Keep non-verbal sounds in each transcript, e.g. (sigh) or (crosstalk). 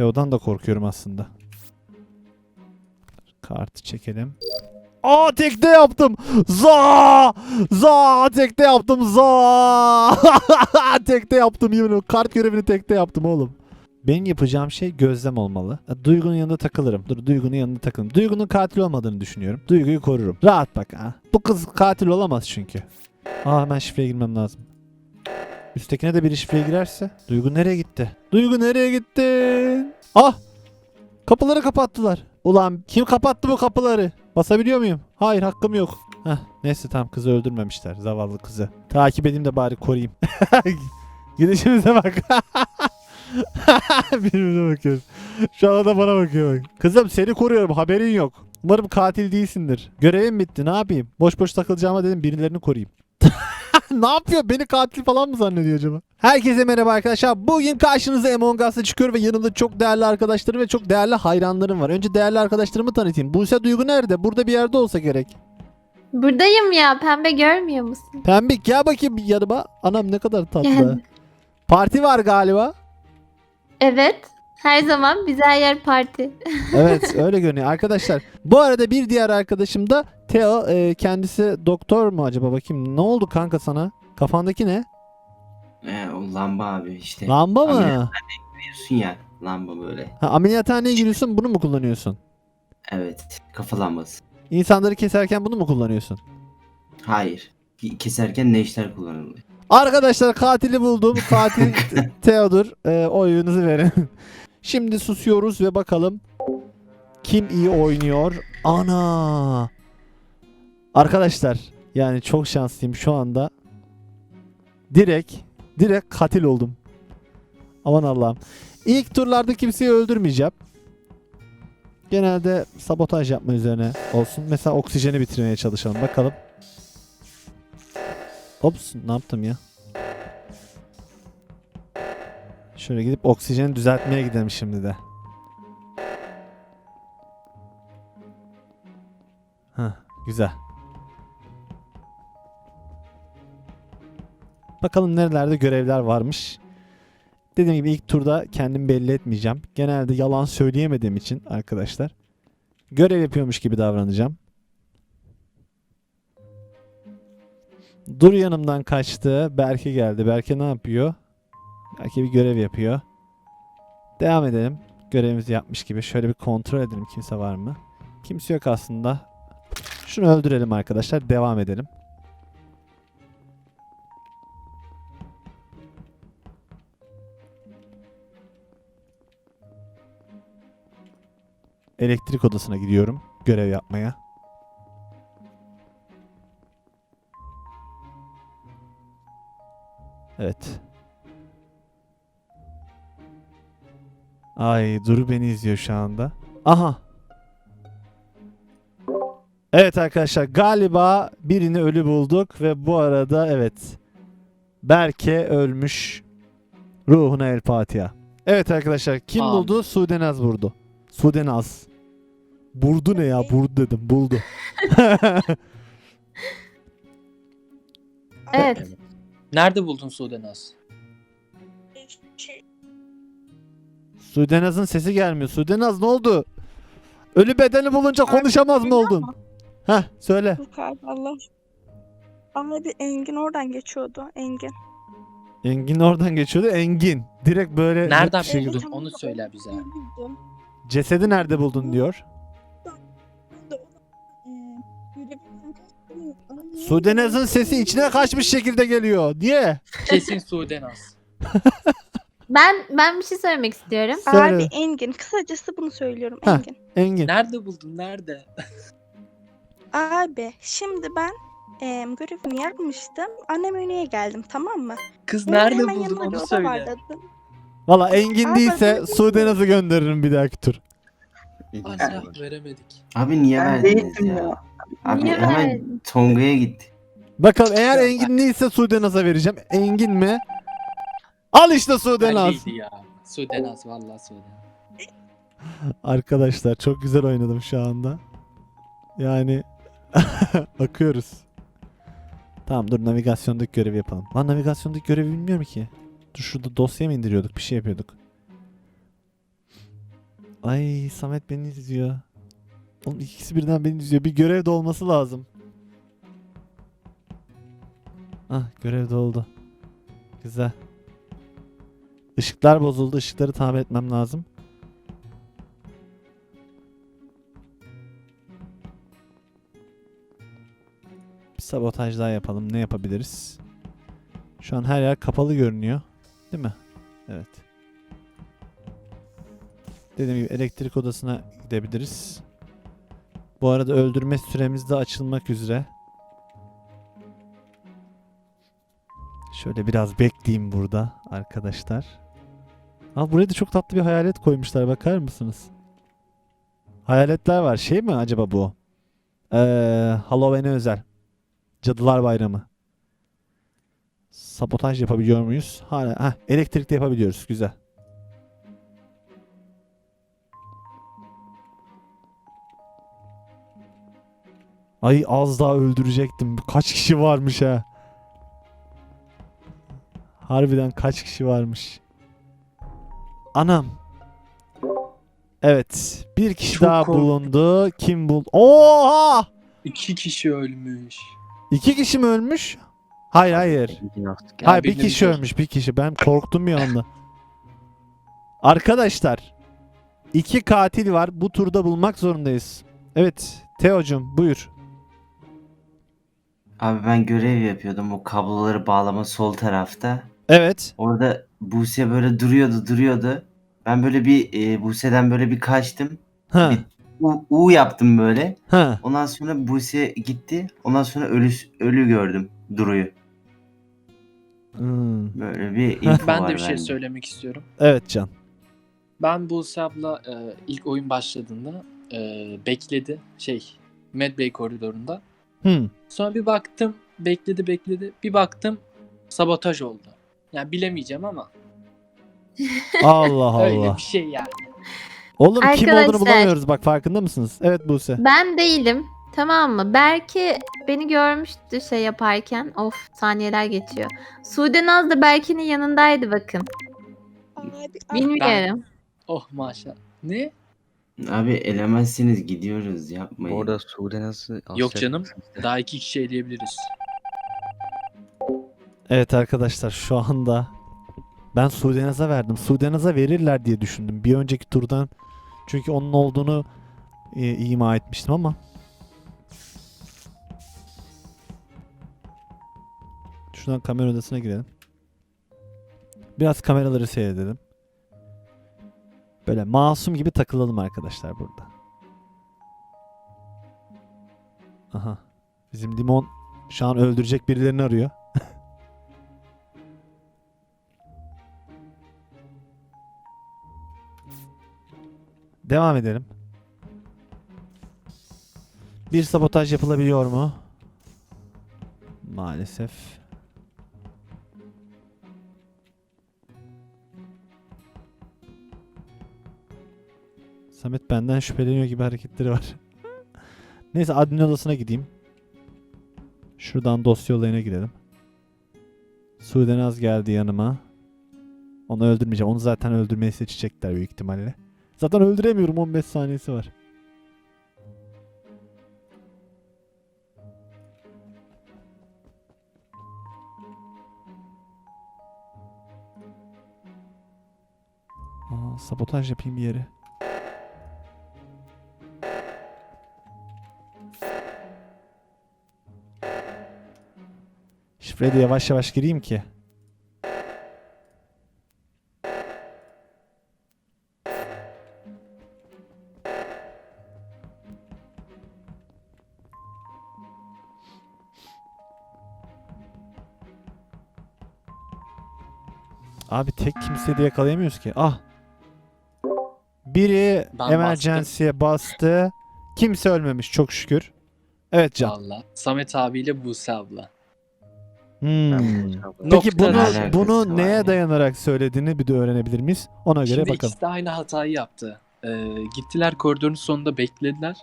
Teo'dan da korkuyorum aslında. Kartı çekelim. Aa tekte yaptım. Za! Za! Tekte yaptım. Za! (laughs) tekte yaptım yemin ederim. Kart görevini tekte yaptım oğlum. Benim yapacağım şey gözlem olmalı. Duygu'nun yanında takılırım. Dur Duygu'nun yanında takılırım. Duygu'nun katil olmadığını düşünüyorum. Duygu'yu korurum. Rahat bak ha. Bu kız katil olamaz çünkü. Aa hemen şifreye girmem lazım. Üsttekine de biri şifreye girerse. Duygu nereye gitti? Duygu nereye gitti? Ah! Kapıları kapattılar. Ulan kim kapattı bu kapıları? Basabiliyor muyum? Hayır hakkım yok. Heh, neyse tamam kızı öldürmemişler. Zavallı kızı. Takip edeyim de bari koruyayım. (laughs) Gidişimize bak. (laughs) Birbirine bakıyoruz. Şu anda bana bakıyor bak. Kızım seni koruyorum haberin yok. Umarım katil değilsindir. Görevim bitti ne yapayım? Boş boş takılacağıma dedim birilerini koruyayım. (laughs) ne yapıyor? Beni katil falan mı zannediyor acaba? Herkese merhaba arkadaşlar. Bugün karşınıza Among Us'ta çıkıyor ve yanımda çok değerli arkadaşlarım ve çok değerli hayranlarım var. Önce değerli arkadaşlarımı tanıtayım. Buse Duygu nerede? Burada bir yerde olsa gerek. Buradayım ya pembe görmüyor musun? Pembik gel bakayım yanıma. Anam ne kadar tatlı. Geldim. Parti var galiba. Evet. Her zaman bize her yer parti. (laughs) Evet öyle görünüyor. Arkadaşlar bu arada bir diğer arkadaşım da Teo. e, kendisi doktor mu acaba bakayım. Ne oldu kanka sana? Kafandaki ne? Ee, o lamba abi işte. Lamba mı? Ameliyathaneye giriyorsun ya lamba böyle. Ha, ameliyathaneye giriyorsun bunu mu kullanıyorsun? Evet kafa lambası. İnsanları keserken bunu mu kullanıyorsun? Hayır. Keserken ne işler kullanılıyor? Arkadaşlar katili buldum. Katil (laughs) Teo'dur. E, oyunuzu verin. Şimdi susuyoruz ve bakalım kim iyi oynuyor. Ana! Arkadaşlar yani çok şanslıyım şu anda. Direkt direkt katil oldum. Aman Allah'ım. İlk turlarda kimseyi öldürmeyeceğim. Genelde sabotaj yapma üzerine olsun. Mesela oksijeni bitirmeye çalışalım. Bakalım. Ops ne yaptım ya? Şöyle gidip oksijeni düzeltmeye gidelim şimdi de. Heh, güzel. Bakalım nerelerde görevler varmış. Dediğim gibi ilk turda kendimi belli etmeyeceğim. Genelde yalan söyleyemediğim için arkadaşlar. Görev yapıyormuş gibi davranacağım. Dur yanımdan kaçtı. Berke geldi. Berke ne yapıyor? Bir görev yapıyor. Devam edelim. Görevimizi yapmış gibi. Şöyle bir kontrol edelim kimse var mı? Kimse yok aslında. Şunu öldürelim arkadaşlar. Devam edelim. Elektrik odasına gidiyorum. Görev yapmaya. Evet. Ay Duru beni izliyor şu anda. Aha. Evet arkadaşlar galiba birini ölü bulduk ve bu arada evet Berke ölmüş. Ruhuna el Fatiha. Evet arkadaşlar kim Amin. buldu? Sudenaz vurdu. Sudenaz. Burdu ne ya? Burdu dedim. Buldu. (laughs) Evet. Nerede buldun Sudenaz? Sudenaz'ın sesi gelmiyor. Sudenaz ne oldu? Ölü bedeni bulunca konuşamaz mı oldun? Heh söyle. Yok abi Allah. Abi Engin oradan geçiyordu. Engin. Engin oradan geçiyordu. Engin. Direkt böyle net Nereden bir şekilde- buldun? Onu söyle bize. Cesedi nerede buldun diyor. Ama Sudenaz'ın sesi içine kaçmış şekilde geliyor. Niye? Kesin Sudenaz. (laughs) Ben ben bir şey söylemek istiyorum. Söyle. Abi Engin. Kısacası bunu söylüyorum Heh. Engin. Engin. Nerede buldun? Nerede? Abi şimdi ben e, görevimi yapmıştım. Annem önüne geldim tamam mı? Kız Benim nerede hemen buldun yanımda bir onu oda söyle. vardı. Valla Engin Abi, değilse ben- Sudenaz'ı gönderirim bir dahaki tur. Allah veremedik. Abi niye Ben verdiniz değildim ya? ya. Abi Niye hemen verdin? Tonga'ya gitti. Bakalım eğer Engin değilse Sudenaz'a vereceğim. Engin mi? Al işte Sudenaz. Belliydi ya. Sudenaz vallahi Sudenaz. Arkadaşlar çok güzel oynadım şu anda. Yani (laughs) akıyoruz. Tamam dur navigasyondaki görevi yapalım. Lan navigasyondaki görevi bilmiyorum ki. Dur şurada dosya mı indiriyorduk bir şey yapıyorduk. Ay Samet beni izliyor. Oğlum ikisi birden beni izliyor. Bir görev de olması lazım. Ah görev de oldu. Güzel. Işıklar bozuldu. Işıkları tamir etmem lazım. Bir sabotaj daha yapalım. Ne yapabiliriz? Şu an her yer kapalı görünüyor. Değil mi? Evet. Dediğim gibi elektrik odasına gidebiliriz. Bu arada öldürme süremiz de açılmak üzere. Şöyle biraz bekleyeyim burada arkadaşlar. Aa, buraya da çok tatlı bir hayalet koymuşlar bakar mısınız? Hayaletler var. Şey mi acaba bu? Ee, Halloween'e özel. Cadılar Bayramı. Sabotaj yapabiliyor muyuz? Hala heh, elektrikte yapabiliyoruz. Güzel. Ay az daha öldürecektim. Kaç kişi varmış ha? Harbiden kaç kişi varmış? Anam. Evet. Bir kişi Çok daha korktum. bulundu. Kim bul? Oha! İki kişi ölmüş. İki kişi mi ölmüş? Hayır hayır. Ya Hayır bir kişi ölmüş bir kişi. Ben korktum bir anda. (laughs) Arkadaşlar. iki katil var. Bu turda bulmak zorundayız. Evet. Teo'cum buyur. Abi ben görev yapıyordum o kabloları bağlama sol tarafta. Evet. Orada Buse böyle duruyordu duruyordu. Ben böyle bir e, Buse'den böyle bir kaçtım. Ha. U, U yaptım böyle. Ha. Ondan sonra Buse gitti. Ondan sonra ölü ölü gördüm Duru'yu. Hmm. Böyle bir info Ben var de bir şey bende. söylemek istiyorum. Evet Can. Ben Buse abla e, ilk oyun başladığında e, bekledi şey Medbay koridorunda. Hmm. Sonra bir baktım bekledi bekledi. Bir baktım sabotaj oldu. Yani bilemeyeceğim ama Allah (laughs) öyle Allah. bir şey yani. Oğlum kim olduğunu Arkadaşlar. bulamıyoruz bak farkında mısınız? Evet Buse. Ben değilim. Tamam mı? Belki beni görmüştü şey yaparken. Of saniyeler geçiyor. Sude Naz da Berke'nin yanındaydı bakın. Abi, Bilmiyorum. Oh maşallah. Ne? Abi elemezseniz gidiyoruz yapmayın. Orada Sude nasıl Yok canım. Daha iki kişi eleyebiliriz. Evet arkadaşlar şu anda ben Sudenaz'a verdim. Sudenaz'a verirler diye düşündüm. Bir önceki turdan çünkü onun olduğunu e, ima etmiştim ama Şuradan kamera odasına girelim. Biraz kameraları seyredelim. Böyle masum gibi takılalım arkadaşlar burada. Aha. Bizim limon şu an öldürecek birilerini arıyor. Devam edelim. Bir sabotaj yapılabiliyor mu? Maalesef. Samet benden şüpheleniyor gibi hareketleri var. (laughs) Neyse admin odasına gideyim. Şuradan dosya olayına girelim. Sudenaz geldi yanıma. Onu öldürmeyeceğim. Onu zaten öldürmeyi seçecekler büyük ihtimalle. Zaten öldüremiyorum 15 saniyesi var. Sabotaj yapayım bir yere. Şifreye de yavaş yavaş gireyim ki. Abi tek kimseyi de yakalayamıyoruz ki. Ah. Biri Ben emergency'ye bastı. Kimse ölmemiş çok şükür. Evet Can. Valla. Samet abiyle Buse abla. Hmm. Peki Nokta bunu alakası bunu var neye yani. dayanarak söylediğini bir de öğrenebilir miyiz? Ona göre Şimdi bakalım. ikisi de aynı hatayı yaptı. Ee, gittiler koridorun sonunda beklediler.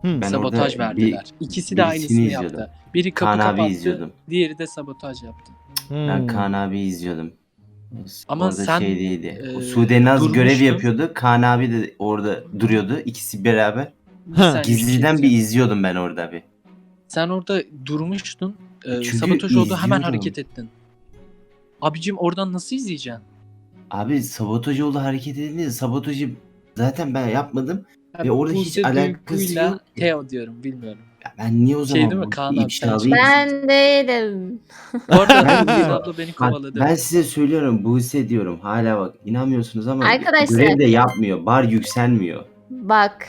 Hmm. Ben sabotaj orada verdiler. bir- İkisi de birisini aynısını izliyordum. yaptı. Biri kapı Kaan abi kapattı, izliyordum. diğeri de sabotaj yaptı. Ben Hmm. Kaan abi izliyordum. Ama orada sen, şeydeydi. e, Sude Naz görev yapıyordu. Kaan abi de orada duruyordu. İkisi beraber. Ha. Gizliden bir izliyordum ben orada bir. Sen orada durmuştun. E, Çünkü sabotaj oldu hemen hareket ettin. Abicim oradan nasıl izleyeceksin? Abi sabotaj oldu hareket edildi. Sabotajı zaten ben yapmadım. Ha, Ve orada hiç Buse alakası Duygu'yla yok. Teo diyorum bilmiyorum. Ya ben niye o Şey zaman değil mi? bu Kaan abi? Ben değilim. Bu arada Ben- Buse abla beni Bak, kovaladı. ben size söylüyorum Buse diyorum. Hala bak inanmıyorsunuz ama Arkadaşlar- görev de yapmıyor. Bar yükselmiyor. Bak.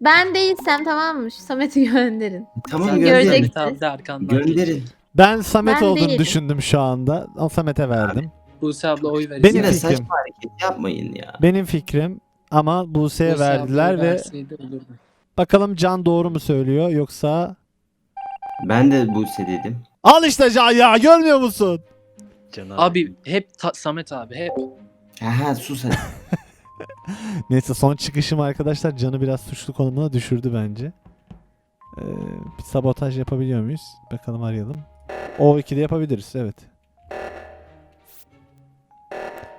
Ben değilsem tamam mı? Şu Samet'i gönderin. Tamam Sen gönderin. görecek- Samet abi de arkandan Gönderin. Ben Samet Ben olduğunu değilim. düşündüm şu anda. Ama Samet'e verdim. Buse abla oy verirse. Benim Yine fikrim. saçma hareket yapmayın ya. Benim fikrim ama Buse'ye Buse abla verdiler ve verseydi olurdu. bakalım Can doğru mu söylüyor yoksa Ben de Buse dedim. Al işte Can ya görmüyor musun? Abi hep ta- Samet abi hep. Ha sus hadi. (laughs) Neyse son çıkışım arkadaşlar Can'ı biraz suçlu konumuna düşürdü bence. Ee, bir sabotaj yapabiliyor muyuz? Bakalım arayalım. O 2'de yapabiliriz evet.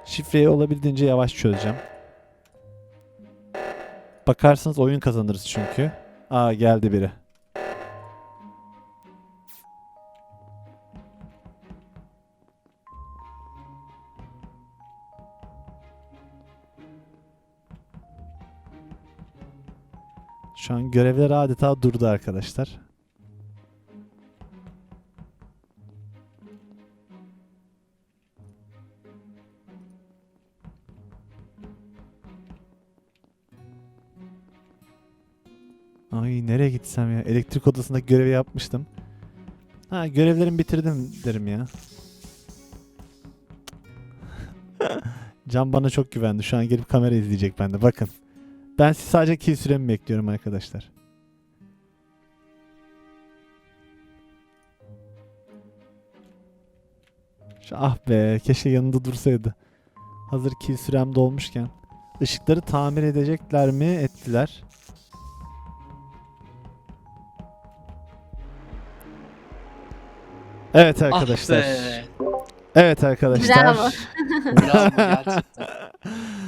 Şifreyi olabildiğince yavaş çözeceğim. Bakarsanız oyun kazanırız çünkü. Aa geldi biri. Şu an görevler adeta durdu arkadaşlar. Ay nereye gitsem ya? Elektrik odasındaki görevi yapmıştım. Ha görevlerimi bitirdim derim ya. (laughs) Can bana çok güvendi. Şu an gelip kamera izleyecek bende. Bakın. Ben siz sadece kill süremi bekliyorum arkadaşlar. Ah be keşke yanında dursaydı. Hazır kill sürem dolmuşken. Işıkları tamir edecekler mi? Ettiler. Evet arkadaşlar. Ah be. Evet arkadaşlar. Bravo. Bravo (laughs) gerçekten.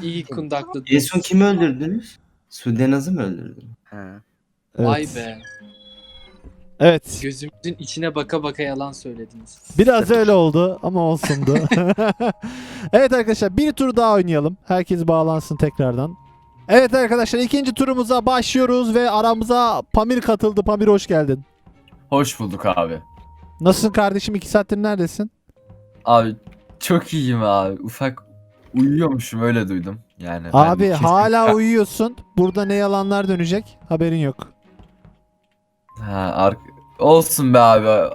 İyi kundakladın. En son kimi öldürdünüz? Sude Naz'ı mı öldürdünüz? Vay Evet. be. Evet. Gözümüzün içine baka baka yalan söylediniz. Biraz öyle oldu ama olsundu. (laughs) evet arkadaşlar bir tur daha oynayalım. Herkes bağlansın tekrardan. Evet arkadaşlar ikinci turumuza başlıyoruz ve aramıza Pamir katıldı. Pamir hoş geldin. Hoş bulduk abi. Nasılsın kardeşim? iki saattir neredesin? Abi çok iyiyim abi. Ufak uyuyormuşum öyle duydum. Yani ben Abi kesin- hala (laughs) uyuyorsun. Burada ne yalanlar dönecek haberin yok. Ha, ar- olsun be abi.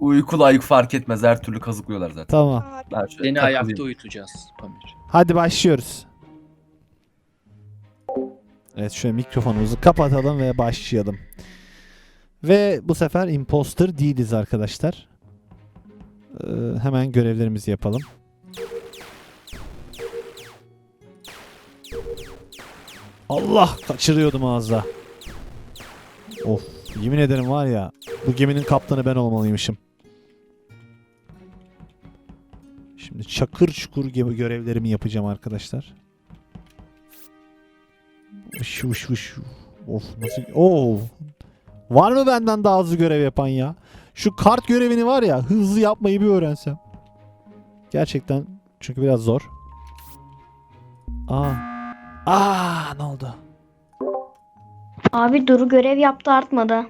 Uykulu ayık fark etmez. Her türlü kazıklıyorlar zaten. Tamam. Ben şöyle Seni takılayım. ayakta uyutacağız Pamir. Hadi başlıyoruz. Evet şöyle mikrofonumuzu kapatalım ve başlayalım. Ve bu sefer imposter değiliz arkadaşlar. Ee, hemen görevlerimizi yapalım. Allah kaçırıyordum ağızda. Of yemin ederim var ya bu geminin kaptanı ben olmalıymışım. Şimdi çakır çukur gibi görevlerimi yapacağım arkadaşlar. Uş uş uş. Of nasıl... Oo. Var mı benden daha hızlı görev yapan ya? Şu kart görevini var ya hızlı yapmayı bir öğrensem. Gerçekten çünkü biraz zor. Aa. Aa ne oldu? Abi Duru görev yaptı artmadı.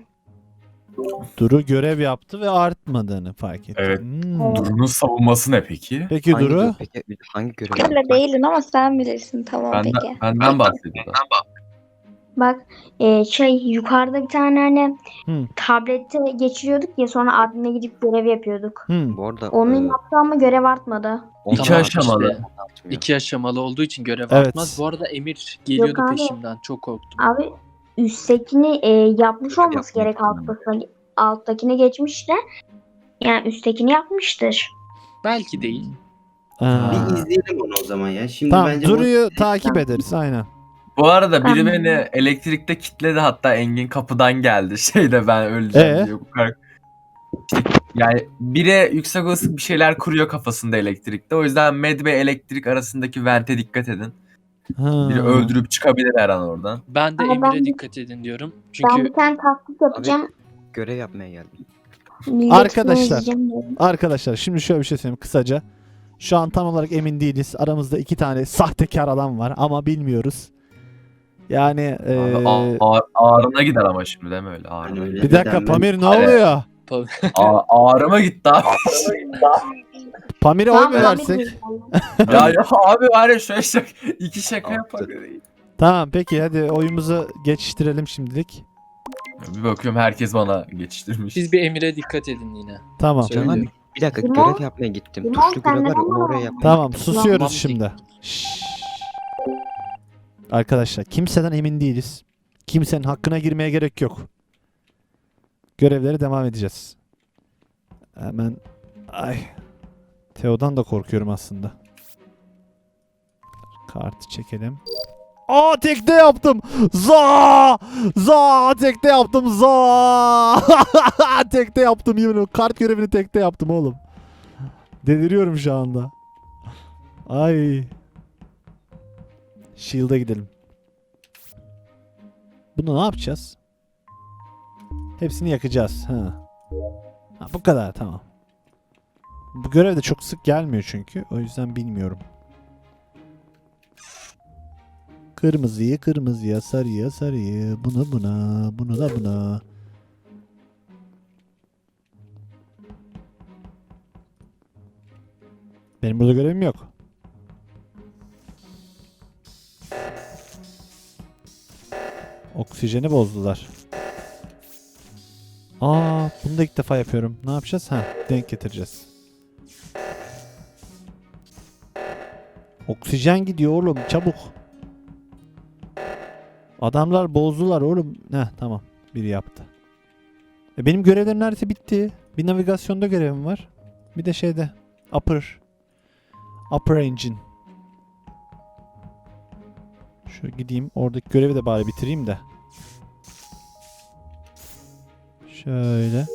Duru görev yaptı ve artmadığını fark etti. Evet. Hmm. Duru'nun savunması ne peki? Peki Hangi Duru? Peki hangi görev? Öyle değildin ama sen bilirsin tamam Benden, peki. benden bahsediyor. da. Bak e, şey yukarıda bir tane hani Hı. tablette geçiriyorduk ya sonra admine gidip görev yapıyorduk. Hmm. Bu arada Onun e, yaptı ama görev artmadı. İki Tamam, aşamalı. işte. İki aşamalı olduğu için görev Evet. artmaz. Bu arada Emir geliyordu Yok abi. peşimden. Çok korktum. Abi üsttekini e, yapmış olması Yapma, gerek yapma. alttakini. Alttakini geçmiş de yani üsttekini yapmıştır. Belki değil. Aa. Bir izleyelim onu o zaman ya. Şimdi Tamam bence Duru'yu takip ederiz aynen. Bu arada biri Tamam. beni elektrikte kitledi hatta Engin kapıdan geldi. (laughs) Şeyde ben öleceğim Ee? diye. Bu kadar- Yani biri yüksek olasılık bir şeyler kuruyor kafasında elektrikte. O yüzden med ve elektrik arasındaki vente dikkat edin. Ha. Biri öldürüp çıkabilir her an oradan. Ben de Ama Emir'e ben- dikkat edin diyorum. Ben Çünkü bir tane taktik yapacağım. Görev yapmaya geldim. Millet Arkadaşlar. izleyeceğim dedim. Arkadaşlar şimdi şöyle bir şey söyleyeyim kısaca. Şu an tam olarak emin değiliz. Aramızda iki tane sahtekar adam var ama bilmiyoruz. Yani Abi, a- ağrına gider ama şimdi değil mi öyle? Ağrına Hani öyle. bir dakika Pamir ne oluyor? A- ağrıma gitti abi. Pamir'e oy mu versek? ya, ya abi var ya şöyle şaka, iki şaka yapar. Tamam peki hadi oyumuzu geçiştirelim şimdilik. Bir bakıyorum herkes bana geçiştirmiş. siz bir Emir'e dikkat edin yine. Tamam. Canan bir dakika görev yapmaya gittim. Tuşlu görev var ya oraya yapmaya Tamam gittim. susuyoruz Tamam. şimdi. Şşş. Arkadaşlar kimseden emin değiliz. Kimsenin hakkına girmeye gerek yok. Görevlere devam edeceğiz. Hemen ay Teo'dan da korkuyorum aslında. Kartı çekelim. Aa tekte yaptım. Za! Za! Tekte yaptım. Za! (laughs) tekte yaptım yemin ederim. Kart görevini tekte yaptım oğlum. Deliriyorum şu anda. Ay. Shield'a gidelim. Bunu ne yapacağız? Hepsini yakacağız. Ha. ha bu kadar tamam. Bu görev de çok sık gelmiyor çünkü. O yüzden bilmiyorum. Kırmızıyı kırmızıya, sarıya sarıyı, bunu buna, bunu da buna. Benim burada görevim yok. Oksijeni bozdular. Aa, bunu da ilk defa yapıyorum. Ne yapacağız? Ha, denk getireceğiz. Oksijen gidiyor oğlum, çabuk. Adamlar bozdular oğlum. Heh, tamam. Biri yaptı. E benim görevlerim neredeyse bitti. Bir navigasyonda görevim var. Bir de şeyde upper upper engine. Şu gideyim oradaki görevi de bari bitireyim de. Şöyle.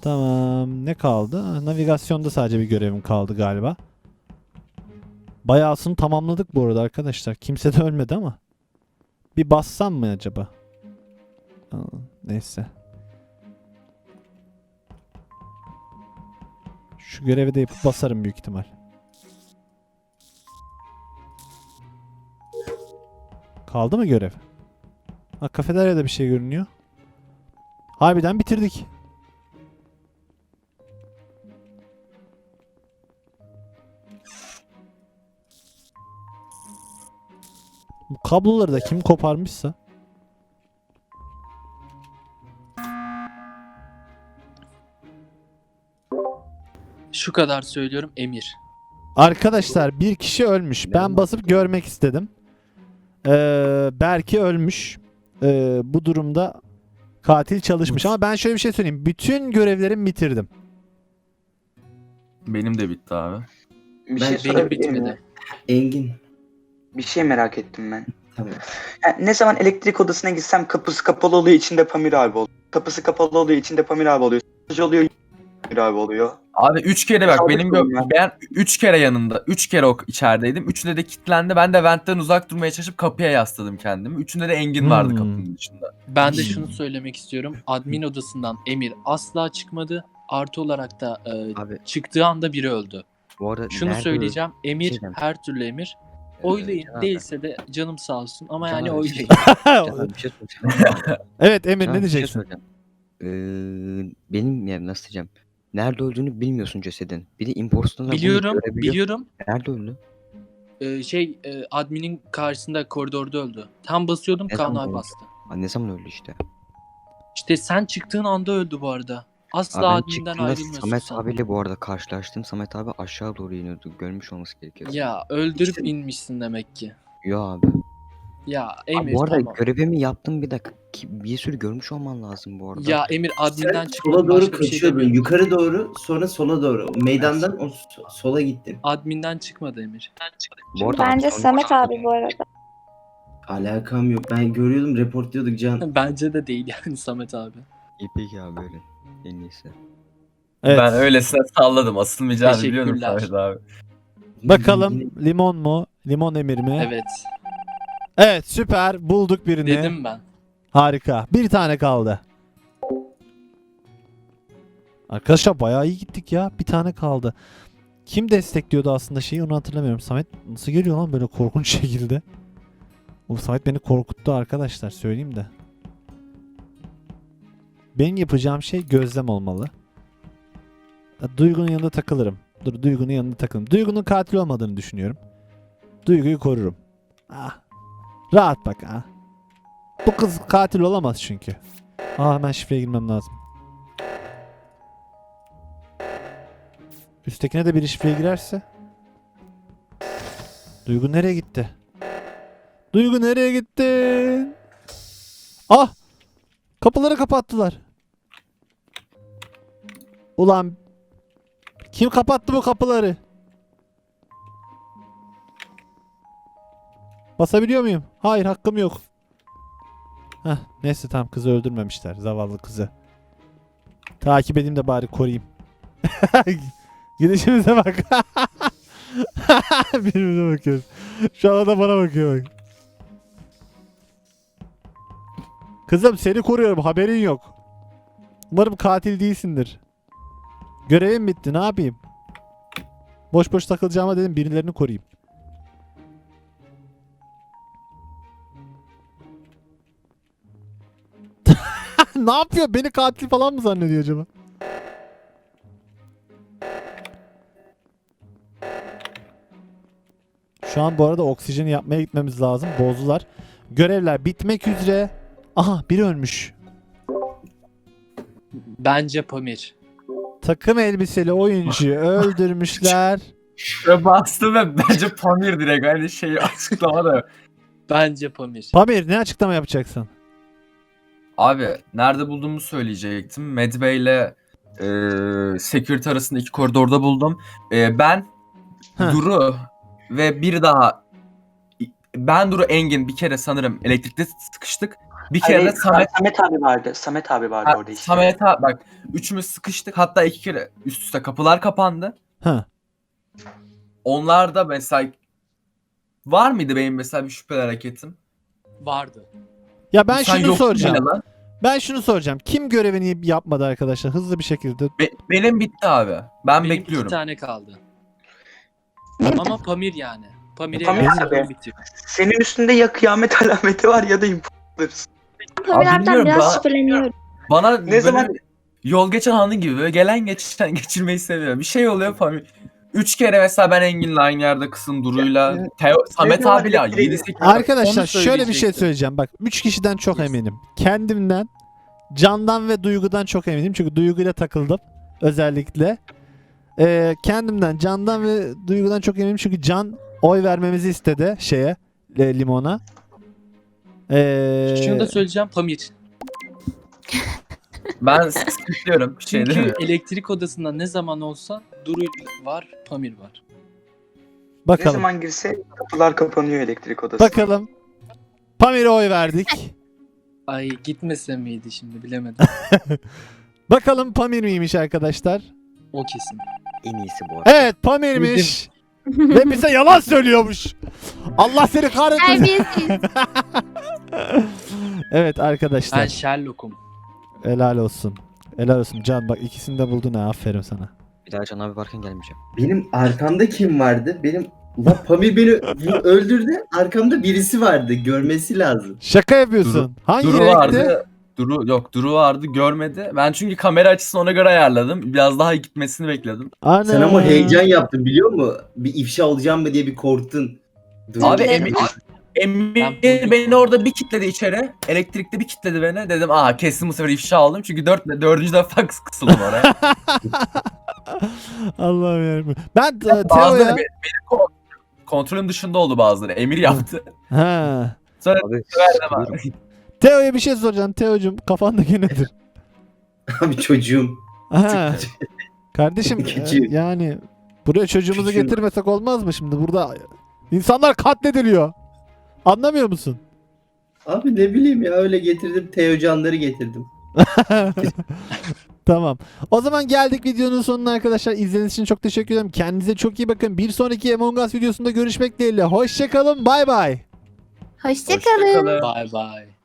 Tamam. Ne kaldı? Ha, Navigasyonda sadece bir görevim kaldı galiba. Bayağısını tamamladık bu arada arkadaşlar. Kimse de ölmedi ama. Bir bassam mı acaba? Neyse. Şu görevi de yapıp basarım büyük ihtimal. Kaldı mı görev? Ha kafeteryada bir şey görünüyor. Harbiden bitirdik. Bu kabloları da kim koparmışsa. Şu kadar söylüyorum Emir. Arkadaşlar bir kişi ölmüş. Ben basıp görmek istedim. Ee, Berke ölmüş. Ee, bu durumda katil çalışmış. Ama ben şöyle bir şey söyleyeyim. Bütün görevlerimi bitirdim. Benim de bitti abi. Bir Ben şey Benim sorabilir miyim? bitmedi. Engin. Bir şey merak ettim ben. Tamam. Yani ne zaman elektrik odasına gitsem kapısı kapalı oluyor içinde Pamir abi oluyor. Kapısı kapalı oluyor içinde Pamir abi oluyor. Sadece oluyor abi oluyor. Abi 3 kere bak benim gö- ya. ben 3 kere yanında 3 kere o içerideydim. Üçünde de kilitlendi. Ben de ventten uzak durmaya çalışıp kapıya yasladım kendimi. Üçünde de Engin vardı Hmm. kapının dışında. Ben de şunu söylemek istiyorum. Admin odasından Emir asla çıkmadı. Artı olarak da e, Abi çıktığı anda biri öldü. bu arada Şunu nerede söyleyeceğim. Emir Şeyden- her türlü Emir. Oylayın. Canan- Değilse de canım sağ olsun. Ama yani Canan- oylayın. (laughs) Bir şey söyleyeceğim. evet Emir Canan, ne bir şey diyeceksin? söyleyeceğim. Ee, benim yani nasıl diyeceğim? Nerede öldüğünü bilmiyorsun cesedin. Bir de imposterlar bunu biliyorum. görebiliyor. Biliyorum. Nerede öldü? E, şey e, adminin karşısında koridorda öldü. Tam basıyordum Ne Kaan zaman abi öldü? bastı. Ne zaman öldü işte. İşte sen çıktığın anda öldü bu arada. Asla ben adminden çıktığımda ayrılmıyorsun Samet sen. abiyle bu arada karşılaştım. Samet abi aşağı doğru iniyordu. Görmüş olması gerekiyor. Ya öldürüp İşte- inmişsin demek ki. Yo abi. Ya Abi Emir bu arada tamam. görevimi yaptım bir dakika. Ki- Bir sürü görmüş olman lazım bu arada. Ya Emir adminden Sen çıkmadı. sola doğru başka bir şey kaçıyordun. demiyorum. Yukarı doğru sonra sola doğru. Meydandan o so- sola gittin. Adminden çıkmadı Emir. Bu arada Bence Samet abi bu arada. Alakam yok. Ben görüyordum reportluyorduk Can. (laughs) Bence de değil yani Samet abi. İyi peki abi öyle. En iyisi. Evet. Ben öylesine salladım. Asılmayacağını biliyordum Teşekkürler. Samet abi. Bakalım limon mu? Limon emir mi? Evet. Evet süper bulduk birini. Dedim ben. Harika. Bir tane kaldı. Arkadaşlar bayağı iyi gittik ya. Bir tane kaldı. Kim destekliyordu aslında şeyi onu hatırlamıyorum. Samet nasıl geliyor lan böyle korkunç (laughs) şekilde? O Samet beni korkuttu arkadaşlar söyleyeyim de. Benim yapacağım şey gözlem olmalı. Duygu'nun yanında takılırım. Dur Duygu'nun yanında takılırım. Duygu'nun katil olmadığını düşünüyorum. Duygu'yu korurum. Ah. Rahat bak ah. Bu kız katil olamaz çünkü. Aa hemen şifreye girmem lazım. Üsttekine de biri şifreye girerse. Duygu nereye gitti? Duygu nereye gittin? Ah! Kapıları kapattılar. Ulan kim kapattı bu kapıları? Basabiliyor muyum? Hayır hakkım yok. Heh, neyse tamam kızı öldürmemişler. Zavallı kızı. Takip edeyim de bari koruyayım. (laughs) Gidişimize bak. (laughs) Birbirine bakıyoruz. Şu anda da bana bakıyor bak. Kızım seni koruyorum haberin yok. Umarım katil değilsindir. Görevim bitti ne yapayım? Boş boş takılacağıma dedim birilerini koruyayım. Ne yapıyor? Beni katil falan mı zannediyor acaba? Şu an bu arada oksijeni yapmaya gitmemiz lazım. Bozdular. Görevler bitmek üzere. Aha biri ölmüş. Bence Pamir. Takım elbiseli oyuncuyu (laughs) öldürmüşler. Ve bastım ve bence Pamir direkt hani şeyi açıklama da. Bence Pamir. Pamir ne açıklama yapacaksın? Abi nerede bulduğumu söyleyecektim. Medbay ile e, security arasında iki koridorda buldum. E, ben Heh. Duru ve bir daha ben Duru Engin bir kere sanırım elektrikte sıkıştık. Bir kere Hayır, de Samet Samet abi vardı. Samet abi vardı Ha, orada işte. Samet abi bak üçümüz sıkıştık hatta iki kere üst üste kapılar kapandı. Ha. Onlar da mesela var mıydı benim mesela bir şüpheli hareketim? Vardı. Ya ben Sen şunu soracağım. ya. Ben şunu soracağım. Kim görevini yapmadı arkadaşlar? Hızlı bir şekilde. Be- benim bitti abi. Ben Benim bekliyorum. iki tane kaldı. Ama Pamir yani. Pamir'e Pamir Pamir abi. bitiyor. Senin üstünde ya kıyamet (laughs) alameti var ya da imparatorsun. Abi Pamir bilmiyorum, biraz şüpheleniyorum. Bana ne zaman- zaman yol geçen hanı gibi böyle gelen geçen (laughs) geçirmeyi seviyorum. Bir şey oluyor Pamir. 3 kere mesela ben Engin'le aynı yerde kısım Duru'yla, yani, Teo, Samet abiyle 7 8 Arkadaşlar şöyle bir şey söyleyeceğim. Bak 3 kişiden çok eminim. Kendimden, candan ve duygudan çok eminim. Çünkü duyguyla takıldım özellikle. Ee, kendimden, candan ve duygudan çok eminim. Çünkü can oy vermemizi istedi şeye, e, limona. Ee... Şunu da söyleyeceğim Pamir. (laughs) Ben sıkıyorum bir (laughs) şey değil mi? Çünkü elektrik odasında ne zaman olsa Duru var, Pamir var. Ne bakalım. zaman girse kapılar kapanıyor elektrik odasına. Bakalım. Pamir'e oy verdik. (laughs) Ay gitmese miydi şimdi bilemedim. (laughs) Bakalım Pamir miymiş arkadaşlar? O kesin. En iyisi bu arada. Evet Pamir'miş. Ve bize yalan söylüyormuş. Allah seni kahretmesin. Terbiyesiz. evet arkadaşlar. Ben Sherlock'um. Helal olsun. Helal olsun Can bak ikisini de buldun ha aferin sana. Bir daha Can abi varken gelmeyeceğim. Benim arkamda kim vardı? Benim Ulan Pamir beni öldürdü. Arkamda birisi vardı. Görmesi lazım. Şaka yapıyorsun. Hangi Duru renkti? vardı. Duru yok Duru vardı görmedi. Ben çünkü kamera açısını ona göre ayarladım. Biraz daha gitmesini bekledim. Ana. Sen ama heyecan yaptın biliyor musun? Bir ifşa olacağım mı diye bir korktun. Dur. Abi Dilerim. Emir, beni orada bir kitledi içeri. Elektrikte bir kitledi beni. Dedim aa kesin bu sefer ifşa oldum. Çünkü dört, dördüncü defa kıs- kısıldım oraya. (laughs) Allah'ım yarabbim. Ben e, bazıları Teo'ya... benim, benim ko- kontrolüm dışında oldu bazıları. Emir yaptı. Ha. Sonra Abi verdim abi. Teo'ya bir şey soracağım. Teo'cum kafandaki nedir? (laughs) Abi çocuğum. Ha. (laughs) Kardeşim e, yani buraya çocuğumuzu Küçüğüm. getirmesek olmaz mı şimdi? Burada insanlar katlediliyor. Anlamıyor musun? Abi ne bileyim ya öyle getirdim. Teo canları getirdim. (laughs) Tamam. O zaman geldik videonun sonuna arkadaşlar. İzlediğiniz için çok teşekkür ederim. Kendinize çok iyi bakın. Bir sonraki Among Us videosunda görüşmek dileğiyle. Hoşçakalın. Bay bay. Hoşçakalın. Hoşçakalın. Bye bye.